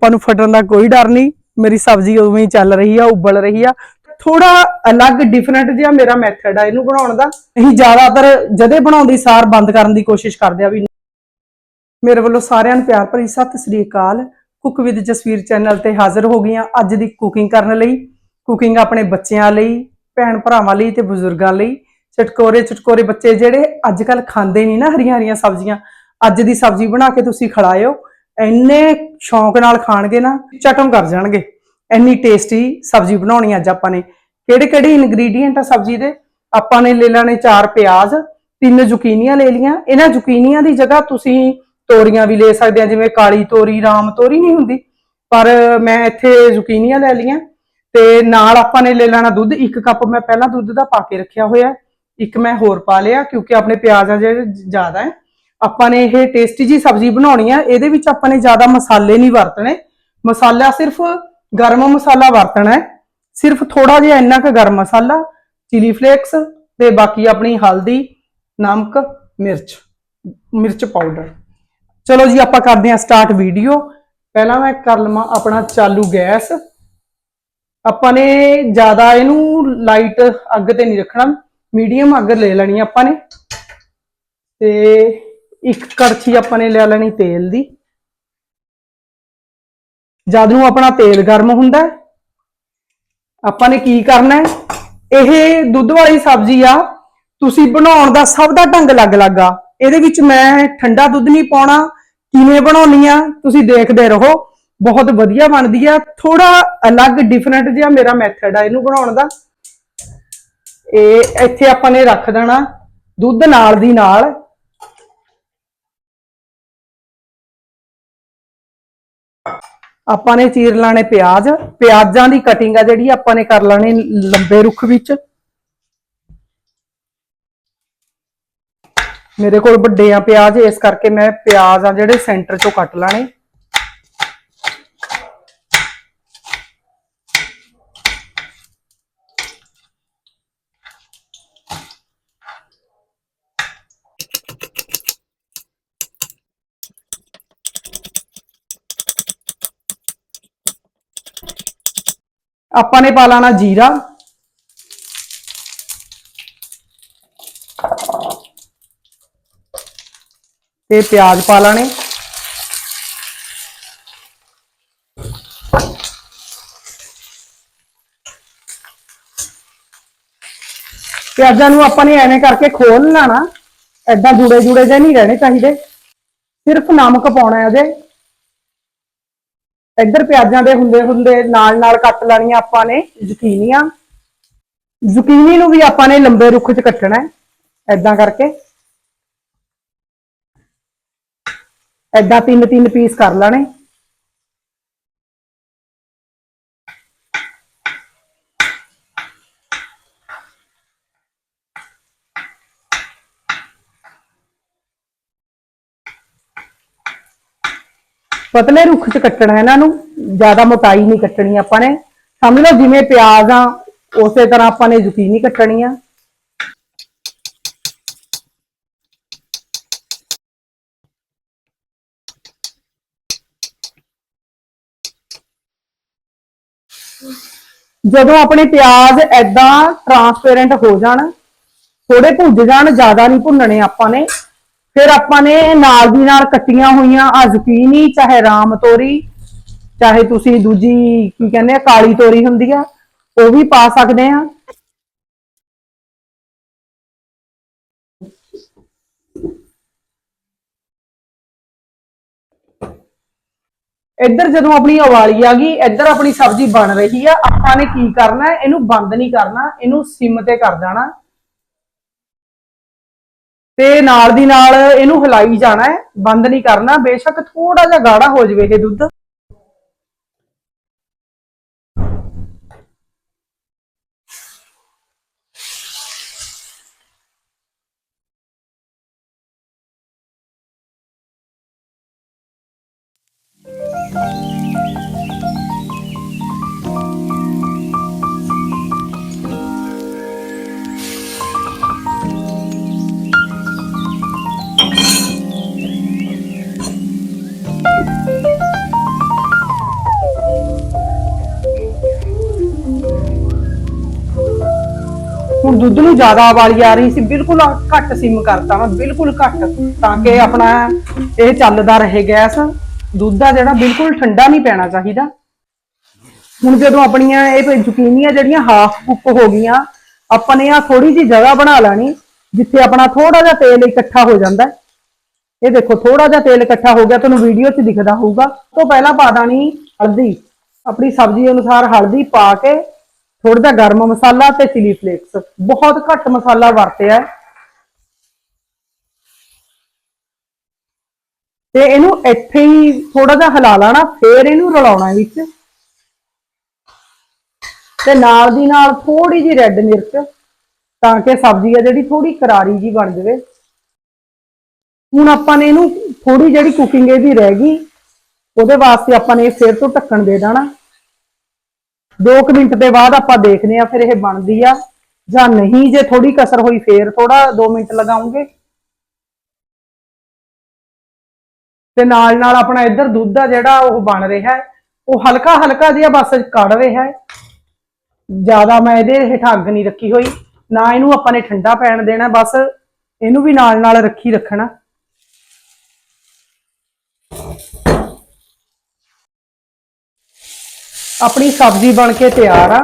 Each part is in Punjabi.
ਆਪਾਂ ਨੂੰ ਫਟਣ ਦਾ ਕੋਈ ਡਰ ਨਹੀਂ। ਮੇਰੀ ਸਬਜ਼ੀ ਉਵੇਂ ਹੀ ਚੱਲ ਰਹੀ ਆ, ਉਬਲ ਰਹੀ ਆ। ਥੋੜਾ ਅਲੱਗ ਡਿਫਰੈਂਟ ਜਿਹਾ ਮੇਰਾ ਮੈਥਡ ਆ ਇਹਨੂੰ ਬਣਾਉਣ ਦਾ। ਅਸੀਂ ਜ਼ਿਆਦਾਤਰ ਜਦੇ ਬਣਾਉਂਦੀ ਸਾਰ ਬੰਦ ਕਰਨ ਦੀ ਕੋਸ਼ਿਸ਼ ਕਰਦੇ ਆ ਵੀ ਮੇਰੇ ਵੱਲੋਂ ਸਾਰਿਆਂ ਨੂੰ ਪਿਆਰ ਭਰੀ ਸਤਿ ਸ੍ਰੀ ਅਕਾਲ। ਕੁੱਕ ਵਿਦ ਜਸਵੀਰ ਚੈਨਲ ਤੇ ਹਾਜ਼ਰ ਹੋ ਗਈਆਂ ਅੱਜ ਦੀ ਕੁਕਿੰਗ ਕਰਨ ਲਈ। ਕੁਕਿੰਗ ਆਪਣੇ ਬੱਚਿਆਂ ਲਈ, ਭੈਣ ਭਰਾਵਾਂ ਲਈ ਤੇ ਬਜ਼ੁਰਗਾਂ ਲਈ। ਚਟਕੋਰੇ ਚਟਕੋਰੇ ਬੱਚੇ ਜਿਹੜੇ ਅੱਜ ਕੱਲ ਖਾਂਦੇ ਨਹੀਂ ਨਾ ਹਰੀਆਂ ਹਰੀਆਂ ਸਬਜ਼ੀਆਂ। ਅੱਜ ਦੀ ਸਬਜ਼ੀ ਬਣਾ ਕੇ ਤੁਸੀਂ ਖਿਲਾਇਓ। ਇੰਨੇ ਸ਼ੌਂਕ ਨਾਲ ਖਾਣਗੇ ਨਾ, ਚਟਮ ਕਰ ਜਾਣਗੇ। ਇੰਨੀ ਟੇਸਟੀ ਸਬਜ਼ੀ ਬਣਾਉਣੀ ਅੱਜ ਆਪਾਂ ਨੇ। ਕਿਹੜੇ ਕਿਹੜੇ ਇਨਗਰੀਡੀਅੰਟ ਆ ਸਬਜ਼ੀ ਦੇ? ਆਪਾਂ ਨੇ ਲੈ ਲੈਣੇ ਚਾਰ ਪਿਆਜ਼, ਤਿੰਨ ਜ਼ੁਕੀਨੀਆਂ ਲੈ ਲੀਆਂ ਇਹਨਾਂ ਜ਼ੁਕੀਨੀਆਂ ਦੀ ਜਗ੍ਹਾ ਤੁਸੀਂ ਤੋਰੀਆਂ ਵੀ ਲੈ ਸਕਦੇ ਆ, ਜਿਵੇਂ ਕਾਲੀ ਤੋਰੀ, ਰਾਮ ਤੋਰੀ ਨਹੀਂ ਹੁੰਦੀ। ਪਰ ਮੈਂ ਇੱਥੇ ਜ਼ੁਕੀਨੀਆਂ ਲੈ ਲੀਆਂ ਤੇ ਨਾਲ ਆਪਾਂ ਨੇ ਲੈ ਲੈਣਾ ਦੁੱਧ। ਇੱਕ ਕੱਪ ਮੈਂ ਪਹਿਲਾਂ ਦੁੱਧ ਦਾ ਪਾ ਕੇ ਰੱਖਿਆ ਹੋਇਆ। ਇੱਕ ਮੈਂ ਹੋਰ ਪਾ ਲਿਆ, ਕਿਉਂਕਿ ਆਪਣੇ ਪਿਆਜ਼ ਆ ਜਿਹੜੇ ਜ਼ਿਆਦਾ ਹੈ ਆਪਾਂ ਨੇ ਇਹ ਟੇਸਟੀ ਜੀ ਸਬਜ਼ੀ ਬਣਾਉਣੀ ਆ, ਇਹਦੇ ਵਿੱਚ ਆਪਾਂ ਨੇ ਜ਼ਿਆਦਾ ਮਸਾਲੇ ਨਹੀਂ ਵਰਤਣੇ। ਮਸਾਲਾ ਸਿਰਫ ਗਰਮ ਮਸਾਲਾ ਵਰਤਣਾ ਹੈ। ਸਿਰਫ ਥੋੜਾ ਜਿਹਾ ਇੰਨਾ ਕੁ ਗਰਮ ਮਸਾਲਾ ਚਿਲੀ ਫਲੇਕਸ ਤੇ ਬਾਕੀ ਆਪਣੀ ਹਲਦੀ, ਨਮਕ, ਮਿਰਚ ਮਿਰਚ ਪਾਊਡਰ ਚਲੋ ਜੀ, ਆਪਾਂ ਕਰਦੇ ਹਾਂ ਸਟਾਰਟ ਵੀਡੀਓ ਪਹਿਲਾਂ ਮੈਂ ਕਰ ਲਵਾਂ ਆਪਣਾ ਚਾਲੂ ਗੈਸ। ਆਪਾਂ ਨੇ ਜ਼ਿਆਦਾ ਇਹਨੂੰ ਲਾਈਟ ਅੱਗ ਤੇ ਨਹੀਂ ਰੱਖਣਾ। ਮੀਡੀਅਮ ਅੱਗ ਲੈ ਲੈਣੀ ਆਪਾਂ ਨੇ। ਤੇ ਇੱਕ ਕੜਛੀ ਆਪਾਂ ਨੇ ਲੈ ਲੈਣੀ ਤੇਲ ਦੀ। ਜਦ ਨੂੰ ਆਪਣਾ ਤੇਲ ਗਰਮ ਹੁੰਦਾ ਆਪਾਂ ਨੇ ਕੀ ਕਰਨਾ ਇਹ ਦੁੱਧ ਵਾਲੀ ਸਬਜ਼ੀ ਆ, ਤੁਸੀਂ ਬਣਾਉਣ ਦਾ ਸਭ ਦਾ ਢੰਗ ਅਲੱਗ-ਅਲੱਗ ਆ। ਇਹਦੇ ਵਿੱਚ ਮੈਂ ਠੰਡਾ ਦੁੱਧ ਨਹੀਂ ਪਾਉਣਾ, ਕਿਵੇਂ ਬਣਾਉਣੀ ਆ, ਤੁਸੀਂ ਦੇਖਦੇ ਰਹੋ। ਬਹੁਤ ਵਧੀਆ ਬਣਦੀ ਆ ਥੋੜਾ ਅਲੱਗ ਡਿਫਰੈਂਟ ਜਿਹਾ ਮੇਰਾ ਮੈਥਡ ਆ ਇਹਨੂੰ ਬਣਾਉਣ ਦਾ। ਇਹ ਇੱਥੇ ਆਪਾਂ ਨੇ ਰੱਖ ਦੇਣਾ ਦੁੱਧ ਨਾਲ ਦੀ ਨਾਲ ਆਪਾਂ ਨੇ ਚੀਰ ਲਾਣੇ ਪਿਆਜ਼। ਪਿਆਜ਼ਾਂ ਦੀ ਕਟਿੰਗ ਆ ਜਿਹੜੀ, ਆਪਾਂ ਨੇ ਕਰ ਲੈਣੀ ਲੰਬੇ ਰੁੱਖ ਵਿੱਚ। ਮੇਰੇ ਕੋਲ ਵੱਡੇ ਆ ਪਿਆਜ਼, ਇਸ ਕਰਕੇ ਮੈਂ ਪਿਆਜ਼ ਆ ਜਿਹੜੇ ਸੈਂਟਰ ਚੋਂ ਕੱਟ ਲਾਣੇ। ਆਪਾਂ ਨੇ ਪਾ ਲਾਣਾ ਜੀਰਾ। ਤੇ ਪਿਆਜ਼ ਪਾ ਲੈਣੇ। ਪਿਆਜ਼ਾਂ ਨੂੰ ਆਪਾਂ ਨੇ ਐਵੇਂ ਕਰਕੇ ਖੋਲ ਲੈਣਾ। ਐਦਾਂ ਜੁੜੇ ਜੁੜੇ ਜਿਹੇ ਨਹੀਂ ਰਹਿਣੇ ਚਾਹੀਦੇ। ਸਿਰਫ ਨਮਕ ਪਾਉਣਾ ਹੈ ਉਹਦੇ ਇੱਧਰ ਪਿਆਜ਼ਾਂ ਦੇ ਹੁੰਦੇ ਹੁੰਦੇ ਨਾਲ ਨਾਲ ਕੱਟ ਲੈਣੀਆਂ ਆਪਾਂ ਨੇ ਜ਼ੁਕੀਨੀਆਂ। ਜ਼ੁਕੀਨੀ ਨੂੰ ਵੀ ਆਪਾਂ ਨੇ ਲੰਬੇ ਰੁੱਖ 'ਚ ਕੱਟਣਾ ਹੈ ਐਦਾਂ ਕਰਕੇ। ਐਦਾਂ ਤਿੰਨ ਤਿੰਨ ਪੀਸ ਕਰ ਲੈਣੇ। ਪਤਲੇ ਰੁੱਖ 'ਚ ਕੱਟਣਾ ਇਹਨਾਂ ਨੂੰ, ਜ਼ਿਆਦਾ ਮੋਟਾਈ ਨਹੀਂ ਕੱਟਣੀ ਆਪਾਂ ਨੇ। ਸਮਝ ਲਓ ਜਿਵੇਂ ਪਿਆਜ਼ ਆ, ਉਸੇ ਤਰ੍ਹਾਂ ਆਪਾਂ ਨੇ ਜ਼ੁਕੀਨੀ ਕੱਟਣੀ ਆ। ਜਦੋਂ ਆਪਣੇ ਪਿਆਜ਼ ਐਦਾਂ ਟਰਾਂਸਪੇਰੈਂਟ ਹੋ ਜਾਣ ਥੋੜੇ ਭੁੱਜ ਜਾਣ, ਜ਼ਿਆਦਾ ਨਹੀਂ ਭੁੰਨਣੇ ਆਪਾਂ ਨੇ। ਫਿਰ ਆਪਾਂ ਨੇ ਨਾਲ ਦੀ ਨਾਲ ਕੱਟੀਆਂ ਹੋਈਆਂ ਆ ਜ਼ੁਕੀਨੀ ਚਾਹੇ ਰਾਮ ਤੋਰੀ, ਚਾਹੇ ਤੁਸੀਂ ਦੂਜੀ ਕੀ ਕਹਿੰਦੇ ਆ, ਕਾਲੀ ਤੋਰੀ ਹੁੰਦੀ ਆ, ਉਹ ਵੀ ਪਾ ਸਕਦੇ ਆ। ਇੱਧਰ ਜਦੋਂ ਆਪਣੀ ਉਵਾਲੀ ਆ ਗਈ, ਇੱਧਰ ਆਪਣੀ ਸਬਜ਼ੀ ਬਣ ਰਹੀ ਆ, ਆਪਾਂ ਨੇ ਕੀ ਕਰਨਾ, ਇਹਨੂੰ ਬੰਦ ਨਹੀਂ ਕਰਨਾ, ਇਹਨੂੰ ਸਿਮ ਤੇ ਕਰ ਦੇਣਾ ਤੇ ਨਾਲ ਦੀ ਨਾਲ ਇਹਨੂੰ ਹਿਲਾਈ ਜਾਣਾ ਹੈ, ਬੰਦ ਨਹੀਂ ਕਰਨਾ, ਬੇਸ਼ੱਕ ਥੋੜਾ ਜਿਹਾ ਗਾੜਾ ਹੋ ਜਾਵੇ ਇਹ ਦੁੱਧ। ਦੁੱਧ ਨੂੰ ਜ਼ਿਆਦਾ ਉਬਾਲੀ ਆ ਰਹੀ ਸੀ, ਬਿਲਕੁਲ ਘੱਟ ਸਿਮ ਕਰਤਾ ਮੈਂ, ਬਿਲਕੁਲ ਘੱਟ, ਤਾਂ ਕਿ ਆਪਣਾ ਇਹ ਚੱਲਦਾ ਰਹੇ ਗੈਸ। ਦੁੱਧ ਦਾ ਜਿਹੜਾ ਬਿਲਕੁਲ ਠੰਡਾ ਨਹੀਂ ਪੈਣਾ ਚਾਹੀਦਾ। ਹੁਣ ਜਦੋਂ ਆਪਣੀਆਂ ਇਹ ਜ਼ੁਕੀਨੀਆਂ ਜਿਹੜੀਆਂ ਹਾਫ ਕੁੱਕ ਹੋ ਗਈਆਂ, ਆਪਾਂ ਨੇ ਆ ਥੋੜੀ ਜੀ ਜਗ੍ਹਾ ਬਣਾ ਲੈਣੀ, ਜਿੱਥੇ ਆਪਣਾ ਥੋੜਾ ਜਿਹਾ ਤੇਲ ਇਕੱਠਾ ਹੋ ਜਾਂਦਾ ਇਹ ਦੇਖੋ ਥੋੜਾ ਜਿਹਾ ਤੇਲ ਇਕੱਠਾ ਹੋ ਗਿਆ, ਤੁਹਾਨੂੰ ਵੀਡੀਓ 'ਚ ਦਿਖਦਾ ਹੋਊਗਾ। ਤੋਂ ਪਹਿਲਾਂ ਪਾ ਦਾਣੀ ਹਲਦੀ। ਆਪਣੀ ਸਬਜ਼ੀ ਅਨੁਸਾਰ ਹਲਦੀ ਪਾ ਕੇ ਥੋੜਾ ਜਿਹਾ ਗਰਮ ਮਸਾਲਾ ਤੇ ਚਿਲੀ ਫਲੇਕਸ ਬਹੁਤ ਘੱਟ ਮਸਾਲਾ ਵਰਤਿਆ ਤੇ ਇਹਨੂੰ ਇੱਥੇ ਹੀ ਥੋੜਾ ਜਿਹਾ ਹਿਲਾ ਲੈਣਾ, ਫੇਰ ਇਹਨੂੰ ਰਲਾਉਣਾ ਵਿੱਚ। ਤੇ ਨਾਲ ਦੀ ਨਾਲ ਥੋੜੀ ਜਿਹੀ ਰੈੱਡ ਮਿਰਚ, ਤਾਂ ਕਿ ਸਬਜ਼ੀ ਆ ਜਿਹੜੀ ਥੋੜੀ ਕਰਾਰੀ ਜੀ ਬਣ ਜਾਵੇ। ਹੁਣ ਆਪਾਂ ਨੇ ਇਹਨੂੰ ਥੋੜੀ ਜਿਹੜੀ ਕੁਕਿੰਗ ਇਹਦੀ ਰਹਿ ਗਈ, ਉਹਦੇ ਵਾਸਤੇ ਆਪਾਂ ਨੇ ਫੇਰ ਤੋਂ ਢੱਕਣ ਦੇ ਦੇਣਾ। 2 ਮਿੰਟ ਦੇ ਬਾਅਦ ਆਪਾਂ ਦੇਖਦੇ ਆ ਫਿਰ ਇਹ ਬਣਦੀ ਆ ਜਾਂ ਨਹੀਂ, ਜੇ ਥੋੜੀ ਕਸਰ ਹੋਈ ਫੇਰ ਥੋੜਾ 2 ਮਿੰਟ ਲਗਾਉਂਗੇ। ਤੇ ਨਾਲ ਨਾਲ ਆਪਣਾ ਇੱਧਰ ਦੁੱਧ ਆ ਜਿਹੜਾ ਉਹ ਬਣ ਰਿਹਾ ਹੈ, ਉਹ ਹਲਕਾ ਹਲਕਾ ਜਿਹਾ ਬਸ ਕੜ ਰਿਹਾ ਹੈ। ਜ਼ਿਆਦਾ ਮੈਂ ਇਹਦੇ ਹੇਠ ਅੱਗ ਨਹੀਂ ਰੱਖੀ ਹੋਈ, ਨਾ ਇਹਨੂੰ ਆਪਾਂ ਨੇ ਠੰਡਾ ਪੈਣ ਦੇਣਾ, ਬਸ ਇਹਨੂੰ ਵੀ ਨਾਲ ਨਾਲ ਰੱਖੀ ਰੱਖਣਾ। ਆਪਣੀ ਸਬਜ਼ੀ ਬਣ ਕੇ ਤਿਆਰ ਆ।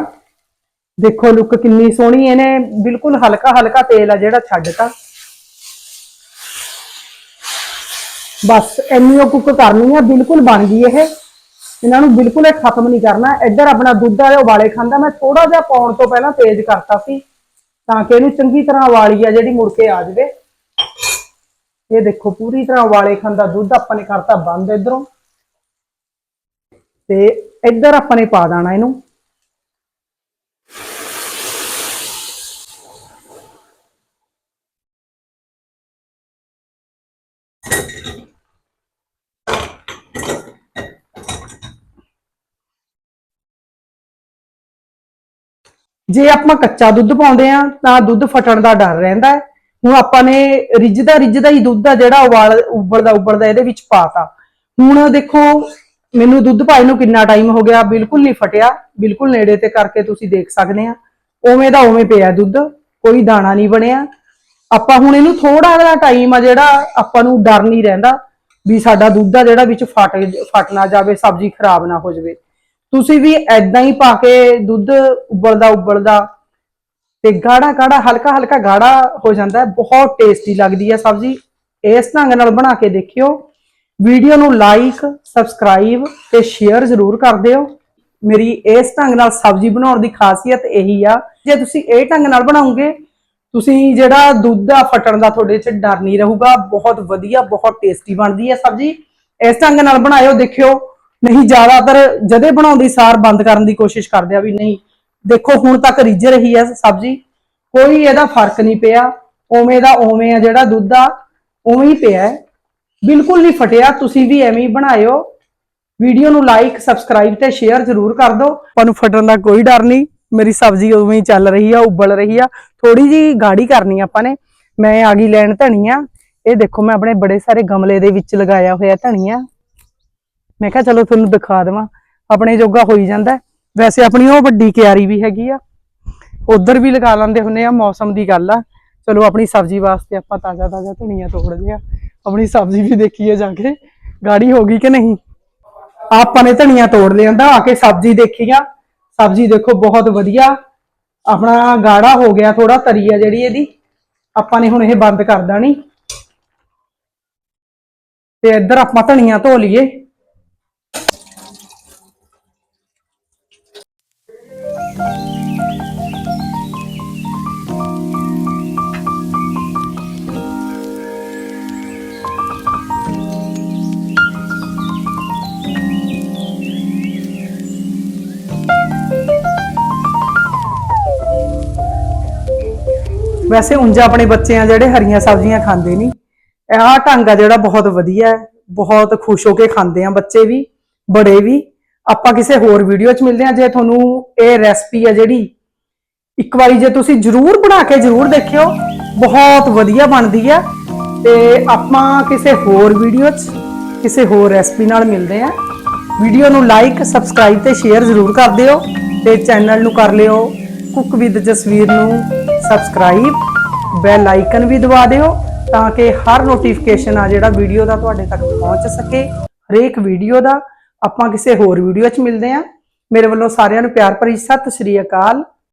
ਦੇਖੋ ਲੁੱਕ ਕਿੰਨੀ ਸੋਹਣੀ, ਇਹਨੇ ਬਿਲਕੁਲ ਹਲਕਾ ਹਲਕਾ ਤੇਲ ਆ ਜਿਹੜਾ ਛੱਡਤਾ। ਬਸ ਇੰਨੀ ਉਹ ਕੁੱਕ ਕਰਨੀ ਆ, ਬਿਲਕੁਲ ਬਣ ਗਈ ਇਹ। ਇਹਨਾਂ ਨੂੰ ਬਿਲਕੁਲ ਇਹ ਖਤਮ ਨਹੀਂ ਕਰਨਾ। ਇੱਧਰ ਆਪਣਾ ਦੁੱਧ ਵਾਲੇ ਉਬਾਲੇ ਖਾਂਦਾ। ਮੈਂ ਥੋੜਾ ਜਿਹਾ ਪਾਉਣ ਤੋਂ ਪਹਿਲਾਂ ਤੇਜ਼ ਕਰਤਾ ਸੀ, ਤਾਂ ਕਿ ਇਹਨੂੰ ਚੰਗੀ ਤਰ੍ਹਾਂ ਉਬਾਲੀ ਆ, ਜਿਹੜੀ ਮੁੜ ਕੇ ਆ ਜਾਵੇ। ਇਹ ਦੇਖੋ, ਪੂਰੀ ਤਰ੍ਹਾਂ ਉਬਾਲੇ ਖਾਂਦਾ ਦੁੱਧ ਆਪਾਂ ਨੇ ਕਰਤਾ ਬੰਦ ਇਧਰੋਂ। ਤੇ ਇੱਧਰ ਆਪਾਂ ਨੇ ਪਾ ਦੇਣਾ ਇਹਨੂੰ। ਜੇ ਆਪਾਂ ਕੱਚਾ ਦੁੱਧ ਪਾਉਂਦੇ ਆ ਤਾਂ ਦੁੱਧ ਫਟਣ ਦਾ ਡਰ ਰਹਿੰਦਾ ਹੈ। ਹੁਣ ਆਪਾਂ ਨੇ ਰਿੱਝਦਾ ਰਿੱਝਦਾ ਹੀ ਦੁੱਧ ਆ ਜਿਹੜਾ ਉਬਾਲ ਉਬਲਦਾ ਉਬਲਦਾ ਇਹਦੇ ਵਿੱਚ ਪਾਤਾ। ਹੁਣ ਦੇਖੋ ਮੈਨੂੰ ਦੁੱਧ ਪਾਈ ਨੂੰ ਕਿੰਨਾ ਟਾਈਮ ਹੋ ਗਿਆ, ਬਿਲਕੁਲ ਨਹੀਂ ਫਟਿਆ, ਬਿਲਕੁਲ ਨੇੜੇ ਤੇ ਕਰਕੇ ਤੁਸੀਂ ਦੇਖ ਸਕਦੇ ਆ। ਉਵੇਂ ਦਾ ਉਵੇਂ ਪਿਆ ਦੁੱਧ, ਕੋਈ ਦਾਣਾ ਨਹੀਂ ਬਣਿਆ। ਆਪਾਂ ਹੁਣ ਇਹਨੂੰ ਥੋੜਾ ਜਿਹਾ ਟਾਈਮ ਆ ਜਿਹੜਾ ਆਪਾਂ ਨੂੰ ਡਰ ਨਹੀਂ ਰਹਿੰਦਾ ਵੀ ਸਾਡਾ ਦੁੱਧ ਆ ਜਿਹੜਾ ਵਿੱਚ ਫਟ ਫਟ ਨਾ ਜਾਵੇ, ਸਬਜ਼ੀ ਖਰਾਬ ਨਾ ਹੋ ਜਾਵੇ। ਤੁਸੀਂ ਵੀ ਐਦਾਂ ਹੀ ਪਾ ਕੇ ਦੁੱਧ ਉਬਲਦਾ ਉਬਲਦਾ ਤੇ ਗਾੜਾ ਗਾੜਾ, ਹਲਕਾ ਹਲਕਾ ਗਾੜਾ ਹੋ ਜਾਂਦਾ ਹੈ। ਬਹੁਤ ਟੇਸਟੀ ਲੱਗਦੀ ਹੈ ਸਬਜ਼ੀ। ਇਸ ਢੰਗ ਨਾਲ ਬਣਾ ਕੇ ਦੇਖਿਓ। ਵੀਡੀਓ ਨੂੰ ਲਾਈਕ, ਸਬਸਕ੍ਰਾਈਬ ਤੇ ਸ਼ੇਅਰ ਜ਼ਰੂਰ ਕਰ ਦਿਓ। ਮੇਰੀ ਇਸ ਢੰਗ ਨਾਲ ਸਬਜ਼ੀ ਬਣਾਉਣ ਦੀ ਖਾਸੀਅਤ ਇਹੀ ਆ। ਜੇ ਤੁਸੀਂ ਇਹ ਢੰਗ ਨਾਲ ਬਣਾਉਂਗੇ, ਤੁਸੀਂ ਜਿਹੜਾ ਦੁੱਧ ਆ ਫਟਣ ਦਾ ਤੁਹਾਡੇ 'ਚ ਡਰ ਨਹੀਂ ਰਹੂਗਾ। ਬਹੁਤ ਵਧੀਆ, ਬਹੁਤ ਟੇਸਟੀ ਬਣਦੀ ਹੈ ਸਬਜ਼ੀ। ਇਸ ਢੰਗ ਨਾਲ ਬਣਾਇਓ, ਦੇਖਿਓ। ਨਹੀਂ, ਜ਼ਿਆਦਾਤਰ ਜਦੇ ਬਣਾਉਂਦੀ ਸਾਰ ਬੰਦ ਕਰਨ ਦੀ ਕੋਸ਼ਿਸ਼ ਕਰਦੇ ਆ ਵੀ ਨਹੀਂ। ਦੇਖੋ, ਹੁਣ ਤੱਕ ਰਿੱਝ ਰਹੀ ਹੈ ਸਬਜ਼ੀ। ਕੋਈ ਇਹਦਾ ਫ਼ਰਕ ਨਹੀਂ ਪਿਆ। ਉਵੇਂ ਦਾ ਉਵੇਂ ਆ ਜਿਹੜਾ ਦੁੱਧ ਆ ਉਵੇਂ ਹੀ ਪਿਆ ਬਿਲਕੁਲ ਨਹੀਂ ਫਟਿਆ, ਤੁਸੀਂ ਵੀ ਐਵੇਂ ਹੀ ਬਣਾਇਓ। ਵੀਡੀਓ ਨੂੰ ਲਾਈਕ ਸਬਸਕ੍ਰਾਈਬ ਤੇ ਸ਼ੇਅਰ ਜ਼ਰੂਰ ਕਰ ਦਿਓ। ਤੁਹਾਨੂੰ ਫਟਣ ਦਾ ਕੋਈ ਡਰ ਨਹੀਂ, ਮੇਰੀ ਸਬਜ਼ੀ ਉਵੇਂ ਹੀ ਚੱਲ ਰਹੀ ਆ, ਉਬਲ ਰਹੀ ਆ। ਥੋੜੀ ਜੀ ਗਾੜੀ ਕਰਨੀ ਆਪਾਂ ਨੇ। ਮੈਂ ਆ ਗਈ ਲੈਣ ਧਨੀਆ। ਇਹ ਦੇਖੋ, ਮੈਂ ਆਪਣੇ ਬੜੇ ਸਾਰੇ ਗਮਲੇ ਦੇ ਵਿੱਚ ਲਗਾਇਆ ਹੋਇਆ ਧਨੀਆ। ਮੈਂ ਕਿਹਾ ਚਲੋ ਤੁਹਾਨੂੰ ਦਿਖਾ ਦੇਵਾਂ। ਆਪਣੇ ਜੋਗਾ ਹੋਈ ਜਾਂਦਾ ਵੈਸੇ ਆਪਣੀ ਉਹ ਵੱਡੀ ਕਿਆਰੀ ਵੀ ਹੈਗੀ ਆ। ਉਧਰ ਵੀ ਲਗਾ ਲੈਂਦੇ ਹੁੰਨੇ ਆ, ਮੌਸਮ ਦੀ ਗੱਲ ਆ। ਚਲੋ, ਆਪਣੀ ਸਬਜ਼ੀ ਵਾਸਤੇ ਆਪਾਂ ਤਾਜ਼ਾ ਤਾਜ਼ਾ ਧਨੀਆ ਤੋੜਦੇ ਆ ਆਪਣੀ ਸਬਜ਼ੀ ਵੀ ਦੇਖੀਏ ਜਾ ਕੇ। ਗਾੜੀ ਹੋ ਗਈ ਕਿ ਨਹੀਂ? ਆਪਾਂ ਨੇ ਧਨੀਆ ਤੋੜ ਲਿਆਂਦਾ ਆ ਕੇ ਸਬਜ਼ੀ ਦੇਖੀ ਆ। ਸਬਜ਼ੀ ਦੇਖੋ, ਬਹੁਤ ਵਧੀਆ। ਆਪਣਾ ਗਾੜਾ ਹੋ ਗਿਆ ਥੋੜਾ ਤਰੀ ਆ ਜਿਹੜੀ ਇਹਦੀ। ਆਪਾਂ ਨੇ ਹੁਣ ਇਹ ਬੰਦ ਕਰ ਦੇਣੀ। ਤੇ ਇੱਧਰ ਆਪਾਂ ਧਨੀਆ ਧੋ ਲਈਏ। ਵੈਸੇ ਉਂਝ ਆਪਣੇ ਬੱਚੇ ਆ ਜਿਹੜੇ ਹਰੀਆਂ ਸਬਜ਼ੀਆਂ ਖਾਂਦੇ ਨਹੀਂ। ਆਹ ਢੰਗ ਆ ਜਿਹੜਾ ਬਹੁਤ ਵਧੀਆ ਹੈ। ਬਹੁਤ ਖੁਸ਼ ਹੋ ਕੇ ਖਾਂਦੇ ਆ ਬੱਚੇ ਵੀ, ਬੜੇ ਵੀ। ਆਪਾਂ ਕਿਸੇ ਹੋਰ ਵੀਡੀਓ 'ਚ ਮਿਲਦੇ ਆ ਜੇ ਤੁਹਾਨੂੰ ਇਹ ਰੈਸਪੀ ਆ ਜਿਹੜੀ, ਇੱਕ ਵਾਰੀ ਜੇ ਤੁਸੀਂ ਜਰੂਰ ਬਣਾ ਕੇ ਜਰੂਰ ਦੇਖਿਓ, ਬਹੁਤ ਵਧੀਆ ਬਣਦੀ ਆ। ਤੇ ਆਪਾਂ ਕਿਸੇ ਹੋਰ ਵੀਡੀਓ 'ਚ, ਕਿਸੇ ਹੋਰ ਰੈਸਪੀ ਨਾਲ ਮਿਲਦੇ ਆ। ਵੀਡੀਓ ਨੂੰ ਲਾਈਕ, ਸਬਸਕ੍ਰਾਈਬ ਤੇ ਸ਼ੇਅਰ ਜ਼ਰੂਰ ਕਰ ਦਿਓ ਤੇ ਚੈਨਲ ਨੂੰ ਕਰ ਲਿਓ। ਕੁੱਕ ਵਿਦ ਜਸਵੀਰ ਨੂੰ। ਸਬਸਕ੍ਰਾਈਬ ਬੈਲ ਆਈਕਨ ਵੀ ਦਬਾ ਦਿਓ ਤਾਂ ਕਿ ਹਰ ਨੋਟੀਫਿਕੇਸ਼ਨ ਆ ਜਿਹੜਾ ਵੀਡੀਓ ਦਾ ਤੁਹਾਡੇ ਤੱਕ ਪਹੁੰਚ ਸਕੇ। ਹਰੇਕ ਵੀਡੀਓ ਦਾ ਆਪਾਂ ਕਿਸੇ ਹੋਰ ਵੀਡੀਓ 'ਚ ਮਿਲਦੇ ਹਾਂ। ਮੇਰੇ ਵੱਲੋਂ ਸਾਰਿਆਂ ਨੂੰ ਪਿਆਰ ਭਰੀ ਸਤਿ ਸ਼੍ਰੀ ਅਕਾਲ।